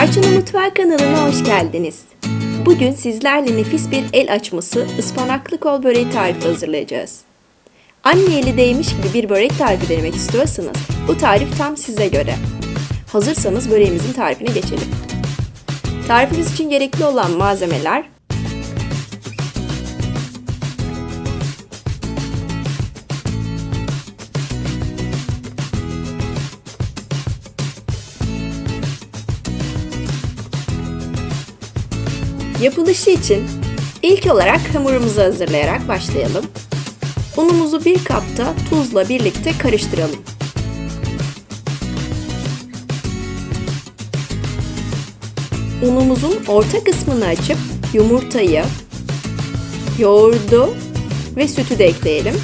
Tarçınlı Mutfağı kanalına hoş geldiniz. Bugün sizlerle nefis bir el açması ıspanaklı kol böreği tarifi hazırlayacağız. Anne eli değmiş gibi bir börek tarifi denemek istiyorsanız bu tarif tam size göre. Hazırsanız böreğimizin tarifine geçelim. Tarifimiz için gerekli olan malzemeler Yapılışı için ilk olarak hamurumuzu hazırlayarak başlayalım. Unumuzu bir kapta tuzla birlikte karıştıralım. Unumuzun orta kısmını açıp yumurtayı, yoğurdu ve sütü de ekleyelim.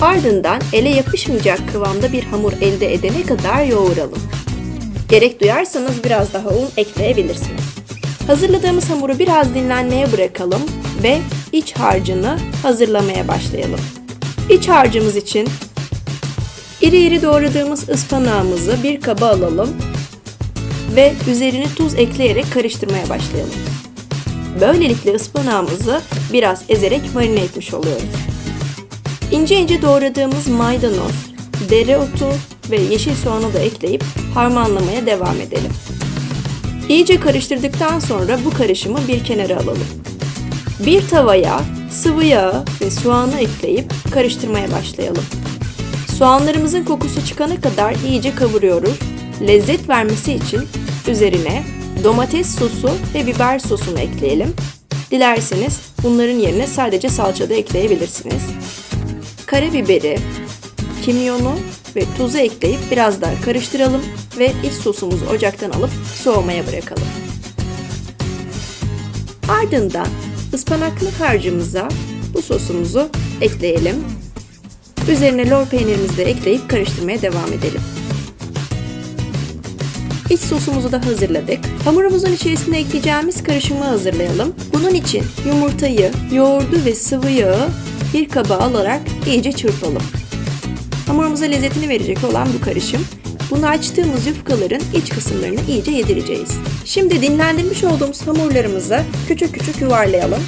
Ardından ele yapışmayacak kıvamda bir hamur elde edene kadar yoğuralım. Gerek duyarsanız biraz daha un ekleyebilirsiniz. Hazırladığımız hamuru biraz dinlenmeye bırakalım ve iç harcını hazırlamaya başlayalım. İç harcımız için iri iri doğradığımız ıspanağımızı bir kaba alalım ve üzerine tuz ekleyerek karıştırmaya başlayalım. Böylelikle ıspanağımızı biraz ezerek marine etmiş oluyoruz. İnce ince doğradığımız maydanoz, dereotu ve yeşil soğanı da ekleyip harmanlamaya devam edelim. İyice karıştırdıktan sonra bu karışımı bir kenara alalım. Bir tavaya sıvı yağı ve soğanı ekleyip karıştırmaya başlayalım. Soğanlarımızın kokusu çıkana kadar iyice kavuruyoruz. Lezzet vermesi için üzerine domates sosu ve biber sosunu ekleyelim. Dilerseniz bunların yerine sadece salça da ekleyebilirsiniz karabiberi, kimyonu ve tuzu ekleyip biraz daha karıştıralım ve iç sosumuzu ocaktan alıp soğumaya bırakalım. Ardından ıspanaklı harcımıza bu sosumuzu ekleyelim. Üzerine lor peynirimizi de ekleyip karıştırmaya devam edelim. İç sosumuzu da hazırladık. Hamurumuzun içerisine ekleyeceğimiz karışımı hazırlayalım. Bunun için yumurtayı, yoğurdu ve sıvı yağı bir kaba alarak iyice çırpalım. Hamurumuza lezzetini verecek olan bu karışım. Bunu açtığımız yufkaların iç kısımlarını iyice yedireceğiz. Şimdi dinlendirmiş olduğumuz hamurlarımızı küçük küçük yuvarlayalım.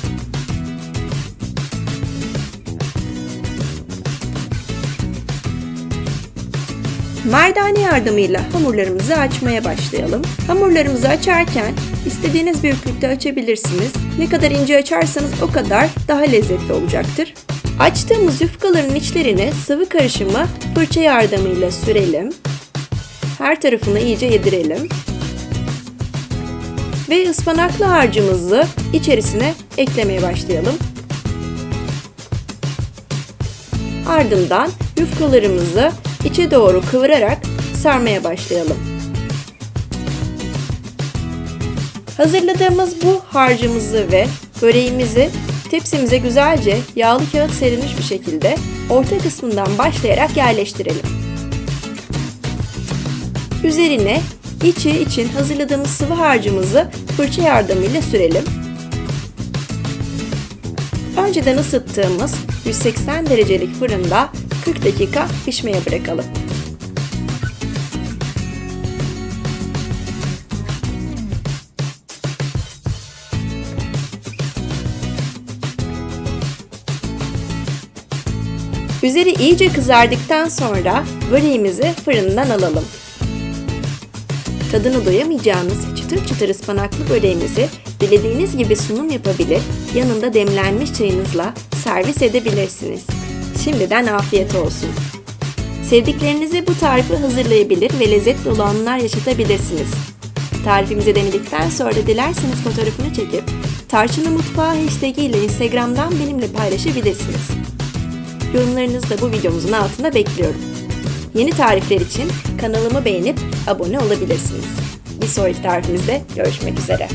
Merdane yardımıyla hamurlarımızı açmaya başlayalım. Hamurlarımızı açarken istediğiniz büyüklükte açabilirsiniz. Ne kadar ince açarsanız o kadar daha lezzetli olacaktır. Açtığımız yufkaların içlerine sıvı karışımı fırça yardımıyla sürelim. Her tarafını iyice yedirelim. Ve ıspanaklı harcımızı içerisine eklemeye başlayalım. Ardından yufkalarımızı içe doğru kıvırarak sarmaya başlayalım. Hazırladığımız bu harcımızı ve böreğimizi tepsimize güzelce yağlı kağıt serilmiş bir şekilde orta kısmından başlayarak yerleştirelim. Üzerine içi için hazırladığımız sıvı harcımızı fırça yardımıyla sürelim. Önceden ısıttığımız 180 derecelik fırında 40 dakika pişmeye bırakalım. Üzeri iyice kızardıktan sonra böreğimizi fırından alalım. Tadını doyamayacağınız çıtır çıtır ıspanaklı böreğimizi dilediğiniz gibi sunum yapabilir, yanında demlenmiş çayınızla servis edebilirsiniz. Şimdiden afiyet olsun. Sevdiklerinize bu tarifi hazırlayabilir ve lezzetli dolu anlar yaşatabilirsiniz. Tarifimizi denedikten sonra dilerseniz fotoğrafını çekip Tarçınlı Mutfağı hashtag ile Instagram'dan benimle paylaşabilirsiniz. Yorumlarınızı da bu videomuzun altında bekliyorum. Yeni tarifler için kanalımı beğenip abone olabilirsiniz. Bir sonraki tarifimizde görüşmek üzere.